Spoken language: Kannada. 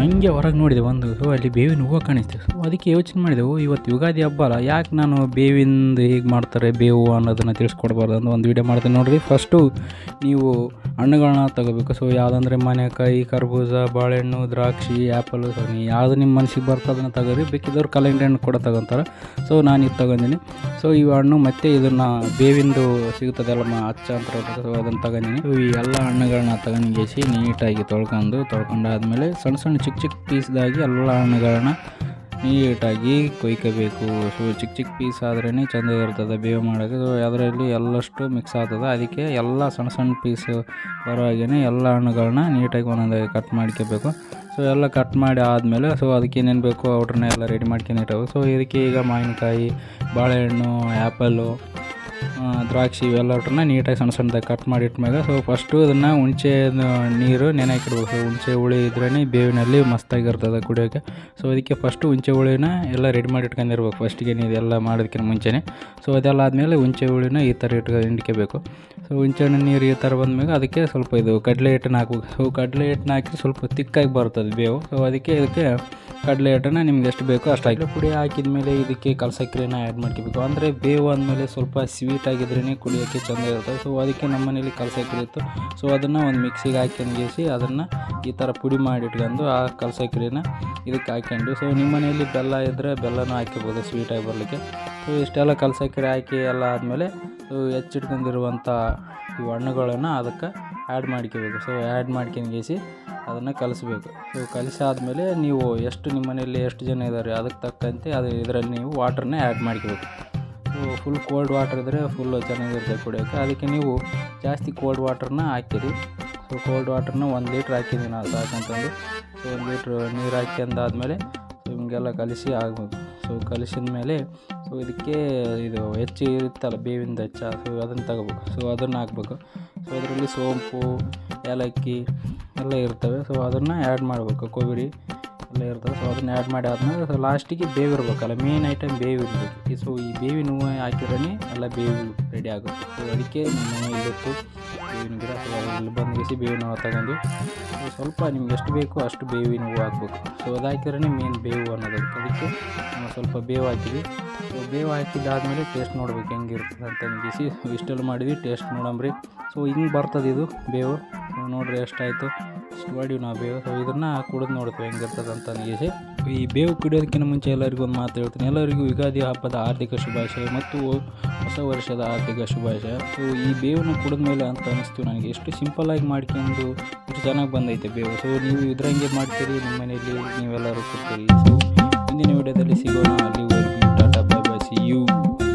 ಹಂಗೆ ಹೊರಗೆ ನೋಡಿದೆ, ಒಂದು ಸೊ ಅಲ್ಲಿ ಬೇವಿನ ಹೂವು ಕಾಣಿಸ್ತು. ಸೊ ಅದಕ್ಕೆ ಯೋಚನೆ ಮಾಡಿದೆವು ಇವತ್ತು ಯುಗಾದಿ ಹಬ್ಬ ಅಲ್ಲ, ಯಾಕೆ ನಾನು ಬೇವಿಂದು ಹೇಗೆ ಮಾಡ್ತಾರೆ, ಬೇವು ಅನ್ನೋದನ್ನು ತಿಳಿಸ್ಕೊಡ್ಬಾರ್ದು ಅಂತ ಒಂದು ವೀಡಿಯೋ ಮಾಡ್ತೀನಿ ನೋಡಿರಿ. ಫಸ್ಟು ನೀವು ಹಣ್ಣುಗಳನ್ನ ತಗೋಬೇಕು. ಸೊ ಯಾವುದಂದ್ರೆ ಮನೆಕಾಯಿ ಕರ್ಬೂಜ, ಬಾಳೆಹಣ್ಣು, ದ್ರಾಕ್ಷಿ ಆ್ಯಪಲ್ ಸೊ ನೀವು ಯಾವುದು ನಿಮ್ಮ ಮನಸ್ಸಿಗೆ ಬರ್ತದೆ ಅದನ್ನು ತಗೋರಿ. ಬೇಕಿದ್ದವ್ರು ಕಲಂಗಡಿ ಹಣ್ಣು ಕೂಡ ತಗೊಂತಾರೆ. ಸೊ ನಾನು ಇದು ತಗೊಂಡಿನಿ. ಸೊ ಈ ಹಣ್ಣು ಮತ್ತು ಇದನ್ನು ಬೇವಿಂದು ಸಿಗುತ್ತದಲ್ಲ ಮ, ಅಚ್ಚ ಅಂತ ಸೊ ಅದನ್ನು ತಗೊಂಡಿನಿ. ಈ ಎಲ್ಲ ಹಣ್ಣುಗಳನ್ನ ತಗೊಂಡಿಸಿ ನೀಟಾಗಿ ತೊಳ್ಕೊಂಡು, ತೊಳ್ಕೊಂಡಾದ್ಮೇಲೆ ಸಣ್ಣ ಸಣ್ಣ ಚಿಕ್ಕ ಚಿಕ್ಕ ಪೀಸ್ದಾಗಿ ಎಲ್ಲ ಹಣ್ಣುಗಳನ್ನ ನೀಟಾಗಿ ಕೊಯ್ಕೋಬೇಕು. ಸೊ ಚಿಕ್ಕ ಚಿಕ್ಕ ಪೀಸ್ ಆದ್ರೇ ಚೆಂದ ಇರ್ತದೆ ಬೇವು ಮಾಡೋಕ್ಕೆ ಸೊ ಅದರಲ್ಲಿ ಎಲ್ಲಷ್ಟು ಮಿಕ್ಸ್ ಆಗ್ತದೆ. ಅದಕ್ಕೆ ಎಲ್ಲ ಸಣ್ಣ ಸಣ್ಣ ಪೀಸ್ ಬರೋ ಎಲ್ಲ ಹಣ್ಣುಗಳನ್ನ ನೀಟಾಗಿ ಒಂದೊಂದಾಗಿ ಕಟ್ ಮಾಡ್ಕೋಬೇಕು. ಸೊ ಎಲ್ಲ ಕಟ್ ಮಾಡಿ ಆದಮೇಲೆ ಸೊ ಅದಕ್ಕೆ ಏನೇನು ಬೇಕು ಔಟ್ರನ್ನ ಎಲ್ಲ ರೆಡಿ ಮಾಡ್ಕೊಂಡು ಇಟ್ಟವು ಸೊ ಇದಕ್ಕೆ ಈಗ ಮಾವಿನಕಾಯಿ ಬಾಳೆಹಣ್ಣು ಆ್ಯಪಲ್ಲು ಆ, ದ್ರಾಕ್ಷಿ ಇವೆಲ್ಲವನ್ನ ನೀಟಾಗಿ ಸಣ್ಣ ಸಣ್ಣದಾಗಿ ಕಟ್ ಮಾಡಿ ಇಟ್ಮೇಲೆ ಸೊ ಫಸ್ಟು ಅದನ್ನು ಹುಣಸೆ ನೀರು ನೆನೆಹಾಕಿಡ್ಬೇಕು ಹುಣಸೆ ಹುಳಿ ಇದ್ರೇ ಬೇವಿನಲ್ಲಿ ಮಸ್ತಾಗಿರ್ತದೆ ಕುಡಿಯೋಕ್ಕೆ ಸೊ ಅದಕ್ಕೆ ಫಸ್ಟು ಹುಣಸೆ ಹುಳಿನ ಎಲ್ಲ ರೆಡಿ ಮಾಡಿ ಇಟ್ಕೊಂಡಿರ್ಬೇಕು. ಫಸ್ಟಿಗೆ ನೀವು ಎಲ್ಲ ಮಾಡೋದಕ್ಕಿಂತ ಮುಂಚೆನೇ. ಸೊ ಅದೆಲ್ಲ ಆದಮೇಲೆ ಹುಣಸೆ ಹುಳಿನ ಈ ಥರ ಇಟ್ಕೊ ಹಿಂಡ್ಕೋಬೇಕು. ಸೊ ಹುಣಸೆ ಹಣ್ಣು ನೀರು ಈ ಥರ ಬಂದಮೇಲೆ ಅದಕ್ಕೆ ಸ್ವಲ್ಪ ಇದು ಕಡಲೆ ಹಿಟ್ಟನ್ನ ಹಾಕ್ಬೇಕು. ಸೊ ಕಡಲೆ ಹಿಟ್ಟನ್ನ ಹಾಕಿ ಸ್ವಲ್ಪ ತಿಕ್ಕಾಗಿ ಬರ್ತದೆ ಬೇವು. ಸೊ ಅದಕ್ಕೆ ಇದಕ್ಕೆ ಕಡಲೆ ಹಿಟ್ಟನ್ನು ನಿಮ್ಗೆ ಎಷ್ಟು ಬೇಕೋ ಅಷ್ಟು ಹಾಕಿ ಪುಡಿ ಹಾಕಿದ ಮೇಲೆ ಇದಕ್ಕೆ ಕಲ್ಸಕ್ರಿನ ಆ್ಯಡ್ ಮಾಡ್ಕೋಬೇಕು. ಅಂದರೆ ಬೇವು ಅಂದಮೇಲೆ ಸ್ವಲ್ಪ ಸ್ವೀಟ್ ಆಗಿದ್ರೇ ಕುಡಿಯೋಕ್ಕೆ ಚೆಂದ ಇರುತ್ತೆ. ಸೊ ಅದಕ್ಕೆ ನಮ್ಮ ಮನೇಲಿ ಕಲಸಕ್ಕರೆ ಇತ್ತು ಸೊ ಅದನ್ನು ಒಂದು ಮಿಕ್ಸಿಗೆ ಹಾಕ್ಯಂಗೇಸಿ ಅದನ್ನು ಈ ಥರ ಪುಡಿ ಮಾಡಿ ಇಟ್ಕೊಂಡು ಆ ಕಲ್ಸಕ್ರಿನ ಇದಕ್ಕೆ ಹಾಕ್ಕೊಂಡು ಸೊ ನಿಮ್ಮ ಮನೆಯಲ್ಲಿ ಬೆಲ್ಲ ಇದ್ದರೆ ಬೆಲ್ಲನೂ ಹಾಕಿಬೋದು ಸ್ವೀಟಾಗಿ ಬರಲಿಕ್ಕೆ. ಸೊ ಇಷ್ಟೆಲ್ಲ ಕಲಸಕ್ಕರೆ ಹಾಕಿ ಎಲ್ಲ ಆದಮೇಲೆ ಹೆಚ್ಚಿಟ್ಕೊಂಡಿರುವಂಥ ಈ ಹಣ್ಣುಗಳನ್ನು ಅದಕ್ಕೆ ಆ್ಯಡ್ ಮಾಡ್ಕೋಬೇಕು. ಸೊ ಆ್ಯಡ್ ಮಾಡ್ಕೊಂಡೇಸಿ ಅದನ್ನು ಕಲಿಸ್ಬೇಕು. ಸೊ ಆದಮೇಲೆ ನೀವು ಎಷ್ಟು ನಿಮ್ಮ ಮನೆಯಲ್ಲಿ ಎಷ್ಟು ಜನ ಇದ್ದಾರೆ ಅದಕ್ಕೆ ತಕ್ಕಂತೆ ಅದು ಇದರಲ್ಲಿ ನೀವು ವಾಟ್ರನ್ನ ಆ್ಯಡ್ ಮಾಡ್ಕೋಬೇಕು. ಸೊ ಫುಲ್ ಕೋಲ್ಡ್ ವಾಟರ್ ಇದ್ದರೆ ಫುಲ್ಲು ಚೆನ್ನಾಗಿರುತ್ತೆ ಕುಡಿಯೋಕ್ಕೆ ಅದಕ್ಕೆ ನೀವು ಜಾಸ್ತಿ ಕೋಲ್ಡ್ ವಾಟ್ರನ್ನ ಹಾಕಿರಿ. ಸೊ ಕೋಲ್ಡ್ ವಾಟರ್ನ ಒಂದು ಲೀಟ್ರ್ ಹಾಕಿದ್ದೀನಿ ನಾನು ಸಾಕಂತಂದು ಸೊ ಒಂದು ಲೀಟ್ರ್ ನೀರು ಹಾಕ್ಯಂದಾದ್ಮೇಲೆ ಸೊ ಹಿಂಗೆಲ್ಲ ಕಲಿಸಿ ಆಗಬೇಕು ಸೊ ಕಲಿಸಿದ ಮೇಲೆ ಸೊ ಇದಕ್ಕೆ ಇದು ಹೆಚ್ಚು ಇರುತ್ತಲ್ಲ, ಬೇವಿಂದ ಹೆಚ್ಚ, ಸೊ ಅದನ್ನು ತಗೋಬೇಕು. ಸೊ ಅದನ್ನು ಹಾಕ್ಬೇಕು. ಸೊ ಅದರಲ್ಲಿ ಸೋಂಪು, ಏಲಕ್ಕಿ ಎಲ್ಲ ಇರ್ತವೆ. ಸೊ ಅದನ್ನು ಆ್ಯಡ್ ಮಾಡಬೇಕು. ಕೊಬ್ಬರಿ ಎಲ್ಲ ಇರ್ತವೆ ಸೊ ಅದನ್ನು ಆ್ಯಡ್ ಮಾಡಿ ಆದಮೇಲೆ ಸೊ ಲಾಸ್ಟಿಗೆ ಬೇವು ಇರಬೇಕಲ್ಲ ಮೇನ್ ಐಟಮ್ ಬೇವು ಇರಬೇಕು. ಸೊ ಈ ಬೇವಿನ ಹೂವು ಹಾಕಿದ್ರೆ ಎಲ್ಲ ಬೇವು ರೆಡಿ ಆಗುತ್ತೆ. ಸೊ ಅದಕ್ಕೆ ನಾನು ಮನೆಯಲ್ಲಿತ್ತು ಬೇವಿನ ಗಿಡ ಇಲ್ಲಿ ಬಂದು ಬೇವಿನ ಹೂವು ತಗೊಂಡು ಸ್ವಲ್ಪ ನಿಮ್ಗೆ ಎಷ್ಟು ಬೇಕೋ ಅಷ್ಟು ಬೇವಿನ ಹೂವು ಹಾಕ್ಬೇಕು. ಸೊ ಅದು ಹಾಕಿದ್ರೆ ಮೇನ್ ಬೇವು ಅನ್ನೋದು. ಅದಕ್ಕೆ ನಾವು ಸ್ವಲ್ಪ ಬೇವು ಹಾಕಿದ್ವಿ. ಸೊ ಬೇವು ಹಾಕಿದ್ದಾದಮೇಲೆ ಟೇಸ್ಟ್ ನೋಡ್ಬೇಕು ಹೆಂಗಿರ್ತದೆ ಅಂತ ಬಿಸಿ ಇಷ್ಟೆಲ್ಲ ಮಾಡಿದ್ವಿ ಟೇಸ್ಟ್ ನೋಡಂಬ್ರಿ ಸೊ ಹಿಂಗೆ ಬರ್ತದೆ ಇದು ಬೇವು. ನೋಡ್ರಿ ಎಷ್ಟಾಯಿತು. ಇಷ್ಟು ಮಾಡಿವಿ ನಾವು ಬೇವು. ಸೊ ಇದನ್ನು ಕುಡಿದು ನೋಡ್ತೀವಿ ಹೆಂಗಿರ್ತದೆ ಅಂತ ಅಂದಿಸಿ ಈ ಬೇವು ಕುಡಿಯೋದಕ್ಕಿಂತ ಮುಂಚೆ ಎಲ್ಲರಿಗೂ ಒಂದು ಮಾತು ಹೇಳ್ತೀನಿ. ಎಲ್ಲರಿಗೂ ಯುಗಾದಿ ಹಬ್ಬದ ಆರ್ಥಿಕ ಶುಭಾಶಯ ಮತ್ತು ಹೊಸ ವರ್ಷದ ಆರ್ಥಿಕ ಶುಭಾಶಯ. ಸೊ ಈ ಬೇವನ್ನು ಕುಡಿದ ಮೇಲೆ ಅಂತ ಅನಿಸ್ತು ನನಗೆ. ಎಷ್ಟು ಸಿಂಪಲ್ಲಾಗಿ ಮಾಡ್ಕೊಂಡು ಇಷ್ಟು ಚೆನ್ನಾಗಿ ಬಂದೈತೆ ಬೇವು. ಸೊ ನೀವು ಇದ್ರಂಗೆ ಮಾಡ್ತೀರಿ, ನಿಮ್ಮ ಮನೆಯಲ್ಲಿ ನೀವೆಲ್ಲರೂ ಕೊಡ್ತೀರಿ ಸೊ ಮುಂದಿನ ವಿಡಿಯೋದಲ್ಲಿ ಸಿಗೋಣ. ಅಲ್ಲಿ